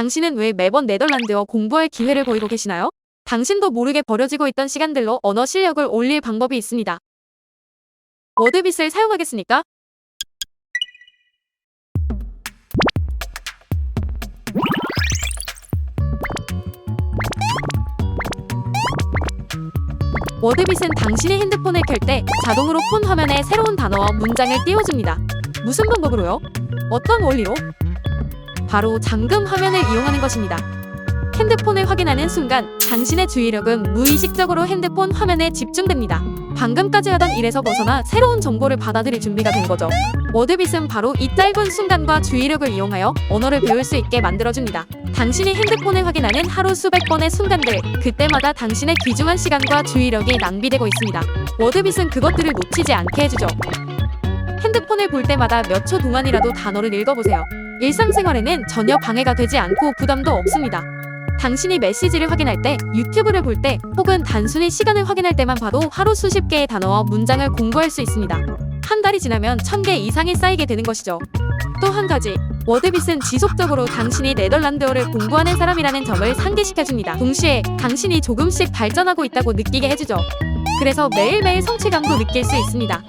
당신은 왜 매번 네덜란드어 공부할 기회를 보이고 계시나요? 당신도 모르게 버려지고 있던 시간들로 언어 실력을 올릴 방법이 있습니다. 워드빗을 사용하겠습니까? 워드빗은 당신의 핸드폰을 켤 때 자동으로 폰 화면에 새로운 단어와 문장을 띄워줍니다. 무슨 방법으로요? 어떤 원리로? 바로 잠금 화면을 이용하는 것입니다. 핸드폰을 확인하는 순간 당신의 주의력은 무의식적으로 핸드폰 화면에 집중됩니다. 방금까지 하던 일에서 벗어나 새로운 정보를 받아들일 준비가 된 거죠. 워드빗은 바로 이 짧은 순간과 주의력을 이용하여 언어를 배울 수 있게 만들어줍니다. 당신이 핸드폰을 확인하는 하루 수백 번의 순간들, 그때마다 당신의 귀중한 시간과 주의력이 낭비되고 있습니다. 워드빗은 그것들을 놓치지 않게 해주죠. 핸드폰을 볼 때마다 몇 초 동안이라도 단어를 읽어보세요. 일상생활에는 전혀 방해가 되지 않고 부담도 없습니다. 당신이 메시지를 확인할 때, 유튜브를 볼 때, 혹은 단순히 시간을 확인할 때만 봐도 하루 수십 개의 단어와 문장을 공부할 수 있습니다. 한 달이 지나면 천 개 이상이 쌓이게 되는 것이죠. 또 한 가지, 워드빗은 지속적으로 당신이 네덜란드어를 공부하는 사람이라는 점을 상기시켜줍니다. 동시에 당신이 조금씩 발전하고 있다고 느끼게 해주죠. 그래서 매일매일 성취감도 느낄 수 있습니다.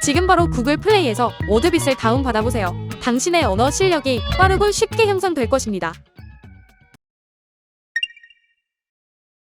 지금 바로 구글 플레이에서 워드빗을 다운받아보세요. 당신의 언어 실력이 빠르고 쉽게 향상될 것입니다.